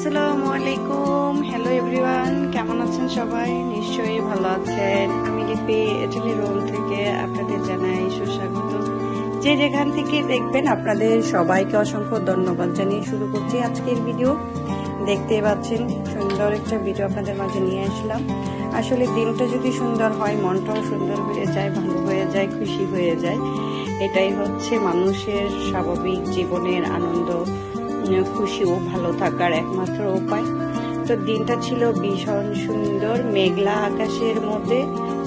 আসসালামু আলাইকুম hello everyone কেমন আছেন সবাই? নিশ্চয়ই ভালো আছেন। আমি লিপি, এটালি রোল থেকে আপনাদের জানাই সুস্বাগত। যে যেখান থেকে দেখবেন আপনাদের সবাইকে অসংখ্য ধন্যবাদ জানিয়ে শুরু করছি আজকের ভিডিও। দেখতে পাচ্ছেন, সুন্দর একটা ভিডিও আপনাদের মাঝে নিয়ে আসলাম। আসলে দিনটা যদি সুন্দর হয়, মনটাও সুন্দর হয়ে যায়, ভালো হয়ে যায়, খুশি হয়ে যায়, এটাই হচ্ছে মানুষের স্বাভাবিক জীবনের আনন্দ। খুশি ও ভালো থাকার একমাত্র উপায়। তো দিনটা ছিল ভীষণ সুন্দর, মেঘলা আকাশের মধ্যে,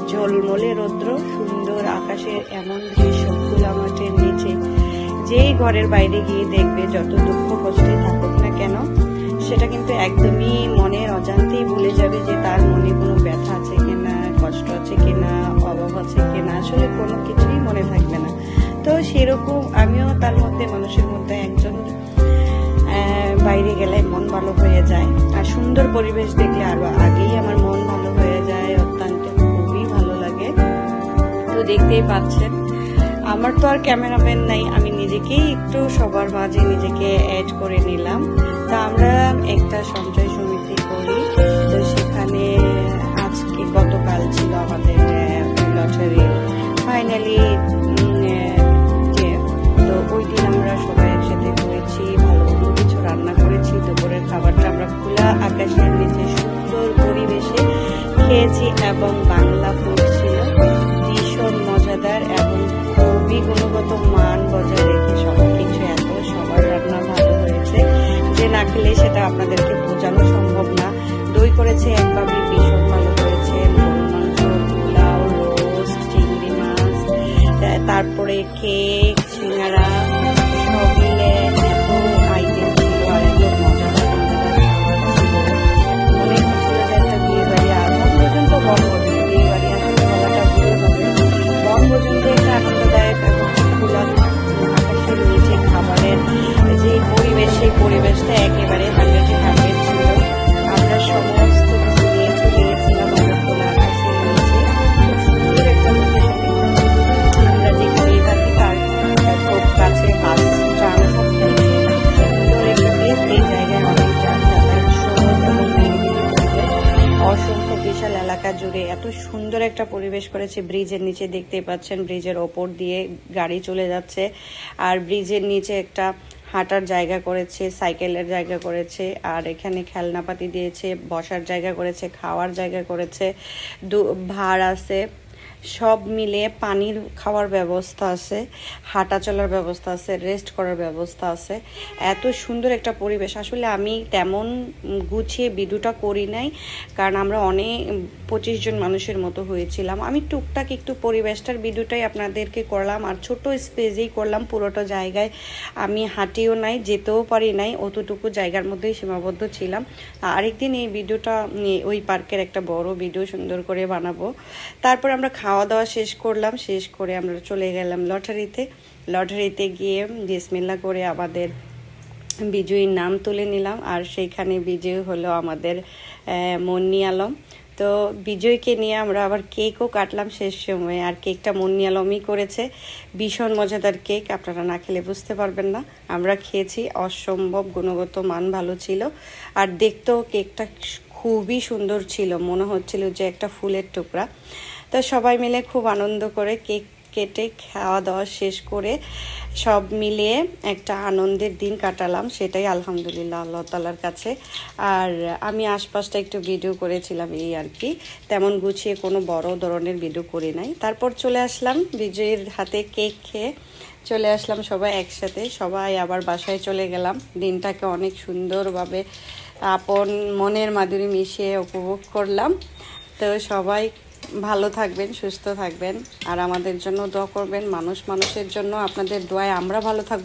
ঝলমলে রৌদ্র, সুন্দর আকাশের এমন দৃশ্য খোলা মাঠের নিচে। যেই ঘরের বাইরে গিয়ে দেখবে যত দুঃখ কষ্টে থাকুক না কেন, সেটা কিন্তু একদমই মনের অজান্তেই ভুলে যাবে যে তার মনে কোনো ব্যথা আছে কিনা, কষ্ট আছে কিনা, অভাব আছে কিনা, আসলে কোনো কিছুই মনে থাকবে না। তো সেরকম আমিও তার আহ, গেলে মন ভালো হয়ে যায়। আর সুন্দর পরিবেশ দেখলে আরও আগেই আমার মন ভালো হয়ে যায় অত্যন্ত খুবই ভালো লাগে। তো দেখতেই পাচ্ছেন আমার তো আর ক্যামেরাম্যান নাই আমি নিজেকেই একটু সবার মাঝে নিজেকে অ্যাড করে নিলাম। তা আমরা একটা সঞ্চয় সমিতি করি তো সেখানে আজকে গতকাল ছিল আমাদের লটারি ফাইনালি আকাশের নিচে সুন্দর পরিবেশে খেয়েছি এবং বাংলা ফুড ভীষণ মজাদার এবং খুবই গুণগত মান বজায় রেখে সবকিছু এত, সবার রান্না ভালো হয়েছে। যে না খেলে সেটা আপনাদেরকে বোঝানো সম্ভব না। দই করেছে একভাবে ভীষণ ভালো হয়েছে। পোলাও, রোস্ট, চিংড়ি মাছ, তারপরে কেক অসংখ্য বিশাল এলাকা জুড়ে এত সুন্দর একটা পরিবেশ করেছে ব্রিজের নিচে দেখতে পাচ্ছেন ব্রিজের ওপর দিয়ে গাড়ি চলে যাচ্ছে। আর ব্রিজের নিচে একটা হাঁটার জায়গা করেছে, সাইকেলের জায়গা করেছে, আর এখানে খেলনাপাতি দিয়েছে, বসার জায়গা করেছে, খাওয়ার জায়গা করেছে। দু- ভাড় আছে। সব মিলে পানির খাওয়ার ব্যবস্থা আছে, হাঁটা চলার ব্যবস্থা আছে রেস্ট করার ব্যবস্থা আছে। এত সুন্দর একটা পরিবেশ। আসলে আমি তেমন গুছিয়ে ভিডিওটা করি নাই, কারণ আমরা অনেক পঁচিশ জন মানুষের মতো হয়েছিলাম। আমি টুকটাক একটু পরিবেশটার ভিডিওটাই আপনাদেরকে করলাম, আর ছোট স্পেসেই করলাম পুরোটা জায়গায়। আমি হাঁটিও নাই, যেতেও পারি নাই, অতটুকু জায়গার মধ্যেই সীমাবদ্ধ ছিলাম। আরেকদিন এই ভিডিওটা ওই পার্কের একটা বড় ভিডিও সুন্দর করে বানাবো। তারপর আমরা খাওয়া দাওয়া শেষ করলাম, শেষ করে আমরা চলে গেলাম লটারিতে। লটারিতে গিয়ে বিসমিল্লা করে আমাদের বিজয়ীর নাম তুলে নিলাম, আর সেইখানে বিজয়ী হলো আমাদের মন্নি আলম। তো বিজয়কে নিয়ে আমরা আবার কেকও কাটলাম শেষ সময়ে, আর কেকটা মন্নি আলমই করেছে। ভীষণ মজাদার কেক, আপনারা না খেলে বুঝতে পারবেন না। আমরা খেয়েছি, অসম্ভব গুণগত মান ভালো ছিল। আর দেখতেও কেকটা খুবই সুন্দর ছিল, মনে হচ্ছিল যে একটা ফুলের টুকরা। তো সবাই মিলে খুব আনন্দ করে কেক কেটে খাওয়া দাওয়া শেষ করে সব মিলিয়ে একটা আনন্দের দিন কাটালাম, সেটাই আলহামদুলিল্লাহ আল্লাহ তালার কাছে। আর আমি আশপাশটা একটু ভিডিও করেছিলাম এই আর কি, তেমন গুছিয়ে কোনো বড় ধরনের ভিডিও করি নাই। তারপর চলে আসলাম বিজয়ের হাতে কেক খেয়ে, চলে আসলাম সবাই একসাথে, সবাই আবার বাসায় চলে গেলাম। দিনটাকে অনেক সুন্দরভাবে আপন মনের মাধুরী মিশিয়ে উপভোগ করলাম। তো সবাই ভালো থাকবেন, সুস্থ থাকবেন। আর আমাদের জন্য দোয়া করবেন, মানুষ মানুষের জন্য। আপনাদের দোয়ায় আমরা ভালো থাকব।